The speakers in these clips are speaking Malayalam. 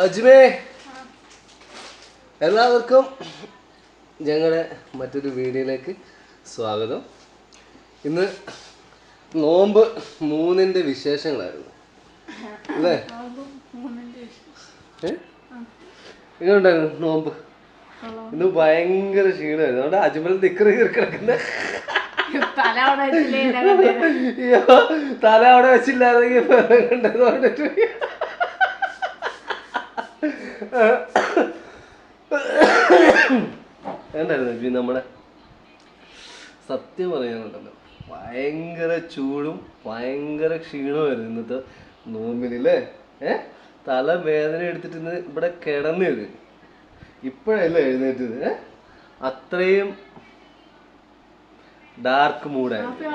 അജ്മേ. എല്ലാവർക്കും ഞങ്ങളുടെ മറ്റൊരു വീഡിയോയിലേക്ക് സ്വാഗതം. ഇന്ന് നോമ്പ് മൂന്നിന്റെ വിശേഷങ്ങളായിരുന്നു. അല്ലേ? എങ്ങനെയുണ്ടായിരുന്നു നോമ്പ്? ഇന്ന് ഭയങ്കര ക്ഷീണമായിരുന്നു. അതുകൊണ്ട് അജ്മൽ നിക്കറി കിടക്കുന്ന. തല അവിടെ വെച്ചില്ലായിരുന്നെങ്കിൽ എന്തായിരുന്നു ഇപ്പൊ നമ്മുടെ? സത്യം പറയാനുണ്ടല്ലോ. ഭയങ്കര ചൂടും ഭയങ്കര ക്ഷീണമായിരുന്നു ഇന്നത്തെ നോമ്പിനല്ലേ? ഏ? തല വേദന എടുത്തിട്ട് ഇന്ന് ഇവിടെ കിടന്നത്. ഇപ്പോഴല്ലേ എഴുന്നേറ്റത് ഏ? അത്രയും ഡാർക്ക് മൂഡായിരുന്നു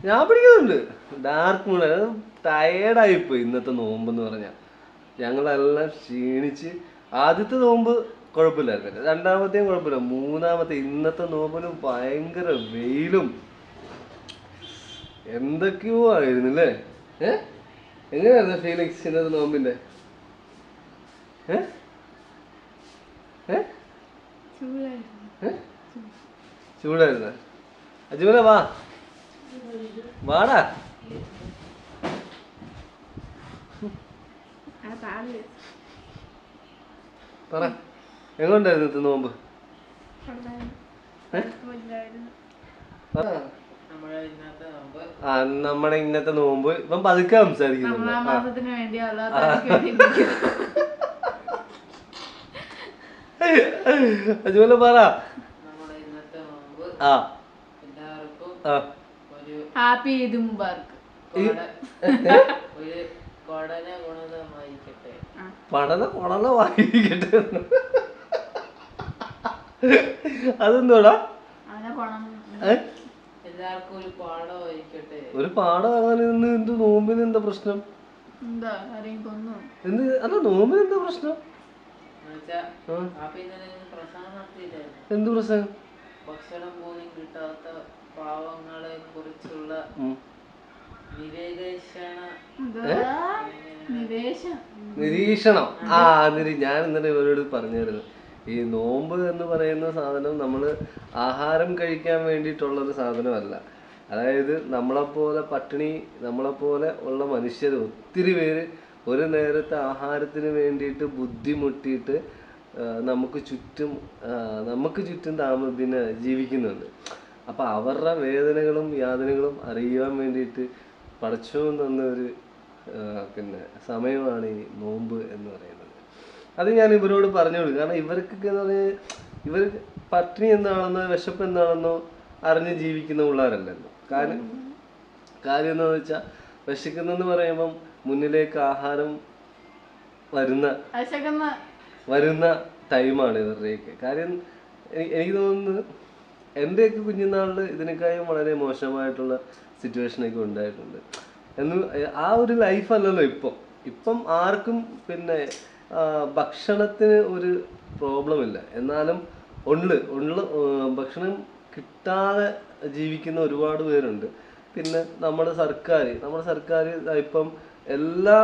ഞാൻ പിടിക്കുന്നുണ്ട്. ഡാർക്ക് മൂഡായിരുന്നു ടയേർഡായിപ്പോയി ഇന്നത്തെ നോമ്പെന്ന് പറഞ്ഞാൽ ഞങ്ങളെല്ലാം ക്ഷീണിച്ച് ആദ്യത്തെ നോമ്പ് കുഴപ്പമില്ലായിരുന്നു. രണ്ടാമത്തെയും കുഴപ്പമില്ല. മൂന്നാമത്തെ ഇന്നത്തെ നോമ്പിലും ഭയങ്കര വെയിലും. എന്തൊക്കെയോ ആയിരുന്നു അല്ലേ ഏ? എങ്ങനെയായിരുന്നു ഫീലിങ്സ് ഇന്നത്തെ നോമ്പിന്റെ? ചൂടായിരുന്ന. അജുമല വാ. വാടാ ആ താഴെ പറ. എങ്ങോട്ടായിരുന്നു. പറ. ആ. നമ്മുടെ ഇന്നത്തെ നോമ്പ്. ഇപ്പം പതുക്കെ സംസാരിക്കുന്നു അതുപോലെ പറ. ആ. എല്ലാവർക്കും ആ. ഒരു ഹാപ്പി ഈദ് മുബാർക്ക് ഒരു പഠന ഗുണമായിരിക്കട്ടെ വായിക്കട്ടെ അതെന്തോടാ ഒരു പാഠം ഇന്ന് എന്ത് നോമ്പിന് എന്താ പ്രശ്നം? എന്താ? ആരെയും കൊന്നു. എന്ത്? അല്ല നോമ്പിന് എന്താ പ്രശ്നം? എന്ത് പ്രശ്നം ഭക്ഷണം പോലും കിട്ടാത്ത പാവങ്ങളെ കുറിച്ചുള്ള നിരീക്ഷണം. ആ നിരി ഞാൻ ഇന്നലെ ഇവരോട് പറഞ്ഞായിരുന്നു ഈ നോമ്പ് എന്ന് പറയുന്ന സാധനം നമ്മൾ ആഹാരം കഴിക്കാൻ വേണ്ടിയിട്ടുള്ള ഒരു സാധനമല്ല. അതായത് നമ്മളെപ്പോലെ പട്ടിണി നമ്മളെപ്പോലെ ഉള്ള മനുഷ്യർ ഒത്തിരി പേര് ഒരു നേരത്തെ ആഹാരത്തിന് വേണ്ടിയിട്ട് ബുദ്ധിമുട്ടിയിട്ട് നമുക്ക് ചുറ്റും നമുക്ക് ചുറ്റും താമ പിന്നെ ജീവിക്കുന്നുണ്ട്. അപ്പോൾ അവരുടെ വേദനകളും യാതനകളും അറിയുവാൻ വേണ്ടിയിട്ട് പടച്ചോൻ തന്ന ഒരു പിന്നെ സമയമാണ് ഈ നോമ്പ് എന്ന് പറയുന്നത്. അത് ഞാൻ ഇവരോട് പറഞ്ഞു കൊടുക്കും. കാരണം ഇവർക്കൊക്കെ എന്ന് പറഞ്ഞാൽ ഇവർ പട്ടിണി എന്താണെന്നോ വിശപ്പ് എന്താണെന്നോ അറിഞ്ഞ് ജീവിക്കുന്ന പിള്ളേരല്ലല്ലോ. കാര്യം കാര്യം എന്താണെന്ന് വെച്ചാൽ വിശക്കുന്നെന്ന് പറയുമ്പം മുന്നിലേക്ക് ആഹാരം വരുന്ന വരുന്ന ടൈമാണ് ഇവരുടെയൊക്കെ. കാര്യം എനിക്ക് തോന്നുന്നു എന്റെയൊക്കെ കുഞ്ഞുനാളിൽ ഇതിനേക്കാളും വളരെ മോശമായിട്ടുള്ള സിറ്റുവേഷനൊക്കെ ഉണ്ടായിട്ടുണ്ട്. എന്ന് ആ ഒരു ലൈഫല്ലല്ലോ ഇപ്പം. ഇപ്പം ആർക്കും പിന്നെ ഭക്ഷണത്തിന് ഒരു പ്രോബ്ലം ഇല്ല. എന്നാലും ഉണ്ട്. ഉള്ള ഭക്ഷണം കിട്ടാതെ ജീവിക്കുന്ന ഒരുപാട് പേരുണ്ട്. പിന്നെ നമ്മുടെ സർക്കാർ നമ്മുടെ സർക്കാർ ഇപ്പം എല്ലാ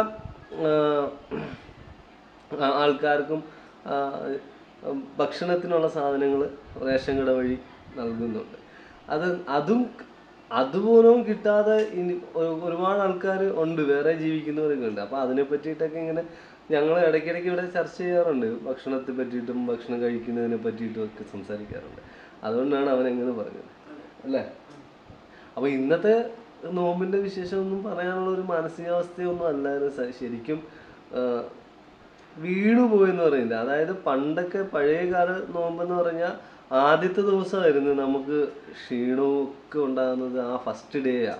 ആൾക്കാർക്കും ഭക്ഷണത്തിനുള്ള സാധനങ്ങൾ റേഷൻ കട വഴി നൽകുന്നുണ്ട്. അത് അതും അതുപോലും കിട്ടാതെ ഇനി ഒരു- ഒരുപാട് ആൾക്കാർ ഉണ്ട് വേറെ ജീവിക്കുന്നവരൊക്കെ ഉണ്ട് അപ്പോൾ അതിനെ പറ്റിയിട്ടൊക്കെ ഇങ്ങനെ ഞങ്ങൾ ഇടയ്ക്കിടയ്ക്ക് ഇവിടെ ചർച്ച ചെയ്യാറുണ്ട്. ഭക്ഷണത്തെ പറ്റിയിട്ടും ഭക്ഷണം കഴിക്കുന്നതിനെ പറ്റിയിട്ടും ഒക്കെ സംസാരിക്കാറുണ്ട്. അതുകൊണ്ടാണ് അവൻ എങ്ങനെ പറഞ്ഞത്. അല്ലേ? അപ്പോൾ ഇന്നത്തെ നോമ്പിന്റെ വിശേഷമൊന്നും പറയാനുള്ള ഒരു മാനസികാവസ്ഥയൊന്നും അല്ലായിരുന്നു. ശരിക്കും വീണുപോയെന്ന് വീണു പോയെന്ന് അതായത് പണ്ടൊക്കെ പഴയ കാല നോമ്പെന്ന് പറഞ്ഞാൽ ആദ്യത്തെ ദിവസമായിരുന്നു നമുക്ക് ക്ഷീണമൊക്കെ ഉണ്ടാകുന്നത് ആ ഫസ്റ്റ് ഡേ ആ.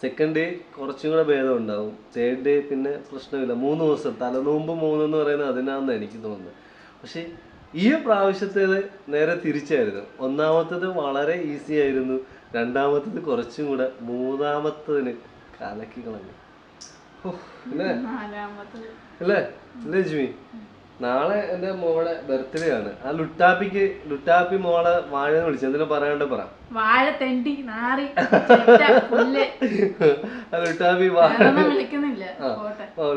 സെക്കൻഡ് ഡേ കുറച്ചും കൂടെ ഭേദം ഉണ്ടാവും. തേർഡ് ഡേ പിന്നെ പ്രശ്നമില്ല. മൂന്ന് ദിവസം. തലനോമ്പ് മൂന്നെന്ന് പറയുന്നത് അതിനാണെന്ന് എനിക്ക് തോന്നുന്നത്. പക്ഷേ ഈ പ്രാവശ്യത്തേത് നേരെ തിരിച്ചായിരുന്നു. ഒന്നാമത്തേത് വളരെ ഈസി ആയിരുന്നു. രണ്ടാമത്തത് കുറച്ചും കൂടെ മൂന്നാമത്തതിന് കലക്കി കളഞ്ഞു. അല്ലേ? അല്ലേ? ജിമി? നാളെ എന്റെ മോളെ ബർത്ത്ഡേ ആണ്. ആ ലുട്ടാപ്പിക്ക് ലുട്ടാപ്പി മോളെ വാഴ വിളിച്ചു. എന്തെങ്കിലും പറയാണ്ട് പറ. വാഴ തെണ്ടി നാറി ലുട്ടാപ്പി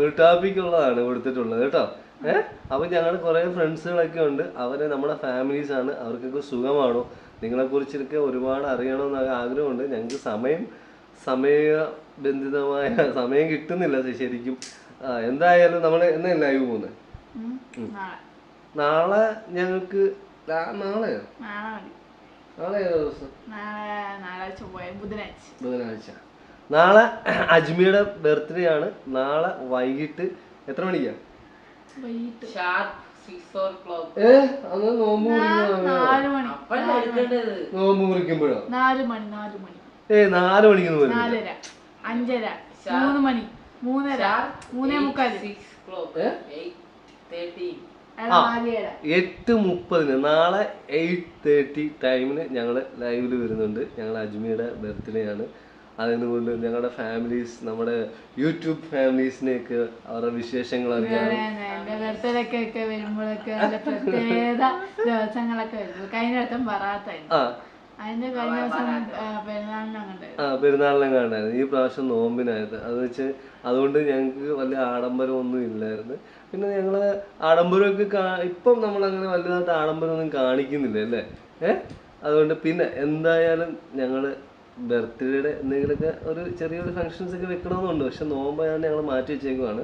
ലുട്ടാപ്പിക്കുള്ളതാണ് കൊടുത്തിട്ടുള്ളത് കേട്ടോ. ഏഹ് അപ്പൊ ഞങ്ങൾ കുറെ ഫ്രണ്ട്സുകളൊക്കെ ഉണ്ട്. അവർ നമ്മുടെ ഫാമിലീസ് ആണ്. അവർക്കൊക്കെ സുഖമാണോ? നിങ്ങളെ കുറിച്ചൊക്കെ ഒരുപാട് അറിയണമെന്ന് ആഗ്രഹമുണ്ട്. ഞങ്ങൾക്ക് സമയം സമയ സമയബന്ധിതമായ സമയം കിട്ടുന്നില്ല ശരിക്കും. എന്തായാലും നമ്മൾ എന്നാ ലൈവ് പോകുന്നത്. നാളെ. നാളെ ഞങ്ങൾക്ക് നാളെയോ? നാളെ നാളെ ഏതാ ദിവസം? ബുധനാഴ്ച. ബുധനാഴ്ച. നാളെ അജ്മിയുടെ ബർത്ത്ഡേ ആണ്. നാളെ വൈകിട്ട് എത്ര മണിക്കാ? നോമ്പ് മുറിക്കുമ്പോഴോ? നാല് മണി നാല് മണി. ഏ നാല് മണിക്ക് അഞ്ചര മൂന്ന് മണി മൂന്നര മൂന്നേ മുക്കാൽ. എട്ട് മുപ്പതിന് നാളെ എയ്റ്റ് തേർട്ടി ടൈമിന് ഞങ്ങൾ ലൈവിൽ വരുന്നുണ്ട്. ഞങ്ങൾ അജ്മിയുടെ ബർത്ത്ഡേ ആണ്. അതിനുകൊണ്ട് ഞങ്ങളുടെ ഫാമിലീസ് നമ്മുടെ യൂട്യൂബ് ഫാമിലീസിനെയൊക്കെ അവരുടെ വിശേഷങ്ങൾ അറിയാം എന്റെ വരുമ്പോഴൊക്കെ പ്രത്യേക ദിവസങ്ങളൊക്കെ കഴിഞ്ഞ ദിവസം ബറാത്തായിരുന്നു പെരുന്നാളിന് കാണായിരുന്നു ഈ പ്രാവശ്യം നോമ്പിനായത് അത് വെച്ച് അതുകൊണ്ട് ഞങ്ങൾക്ക് വലിയ ആഡംബരം ഒന്നും ഇല്ലായിരുന്നു. പിന്നെ ഞങ്ങൾ ആഡംബരമൊക്കെ ഇപ്പം നമ്മൾ അങ്ങനെ വലുതായിട്ട് ആഡംബരമൊന്നും കാണിക്കുന്നില്ല അല്ലേ? ഏ? അതുകൊണ്ട് പിന്നെ എന്തായാലും ഞങ്ങൾ ബർത്ത്ഡേയുടെ എന്തെങ്കിലുമൊക്കെ ഒരു ചെറിയൊരു ഫങ്ഷൻസ് ഒക്കെ വെക്കണമെന്നുണ്ട്. പക്ഷെ നോമ്പായതുകൊണ്ട് ഞങ്ങൾ മാറ്റി വെച്ചേക്കുവാണ്.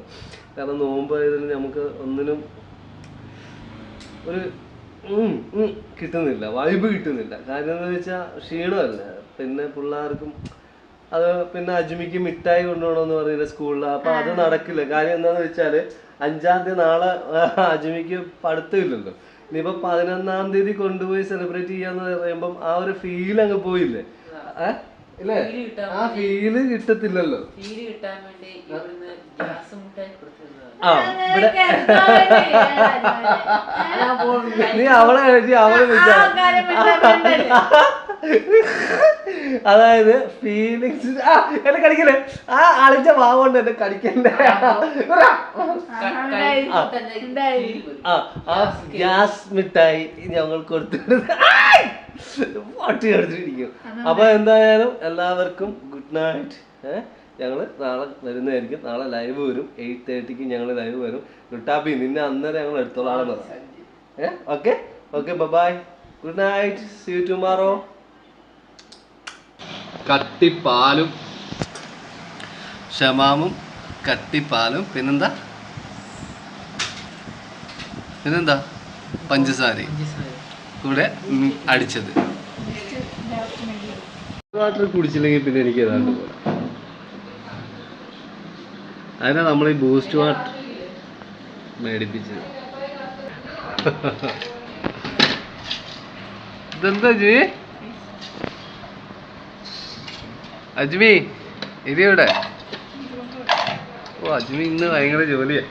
കാരണം നോമ്പായതിൽ നമുക്ക് ഒന്നിനും ഒരു കിട്ടുന്നില്ല. വൈബ് കിട്ടുന്നില്ല. കാരണം എന്താ വെച്ചാൽ ക്ഷീണമല്ല? പിന്നെ പിള്ളേർക്കും അത് പിന്നെ അജ്മിക്ക് മിഠായി കൊണ്ടുപോകണമെന്ന് പറഞ്ഞില്ല സ്കൂളിൽ അപ്പൊ അത് നടക്കില്ല. കാര്യം എന്താന്ന് വെച്ചാൽ അഞ്ചാം തീയതി നാളെ അജ്മിക്ക് പഠിത്തമില്ലല്ലോ. ഇനിയിപ്പോ പതിനൊന്നാം തീയതി കൊണ്ടുപോയി സെലിബ്രേറ്റ് ചെയ്യാന്ന് പറയുമ്പം ആ ഒരു ഫീൽ അങ്ങ് പോയില്ലേ? ഏ? ഇല്ലേ? ആ ഫീൽ കിട്ടത്തില്ലല്ലോ. ഫീൽ കിട്ടാൻ വേണ്ടി ഇവിടുന്ന് ഗ്യാസ് മുട്ടായി ആ ഇവിടെ നീ അവളെ അവളെ അതായത് ഫീലിങ്സ് ആ എന്നെ കടിക്കല്ലേ ആ അളിച്ച ഭാവമുണ്ട് എന്നെ കടിക്കണ്ടേ ആ ആ ഗ്യാസ് മിഠായി ഞങ്ങൾ കൊടുത്തിട്ട് പൊട്ടി എടുത്തിരിക്കും അപ്പൊ എന്തായാലും എല്ലാവർക്കും ഗുഡ് നൈറ്റ് ഏഹ് ഞങ്ങൾ നാളെ വരുന്നതായിരിക്കും. നാളെ ലൈവ് വരും. എയ്റ്റ് തേർട്ടിക്ക് ഞങ്ങൾ ലൈവ് വരും. ലുട്ടാപ്പി നിന്നെ അന്നേരം ഞങ്ങൾ എടുത്തോളാണെന്ന് പറഞ്ഞു. ഏഹ് okay okay bye good night see you tomorrow കട്ടിപ്പാലും ഷമാമും കട്ടിപ്പാലും പിന്നെന്താ? പിന്നെന്താ? പഞ്ചസാരയും. കൂടെ അടിച്ചത്. വാട്ടർ കുടിച്ചില്ലെങ്കിൽ പിന്നെ എനിക്ക് ഏതാണ്ട് അതിനാ നമ്മൾ ഈ ബൂസ്റ്റ് വാട്ടർ മേടിപ്പിച്ചത്. ഇതെന്താ ജി? അജ്മി ഇരിയുടെ ഓ അജ്മി ഇന്ന് ഭയങ്കര ജോലിയാ.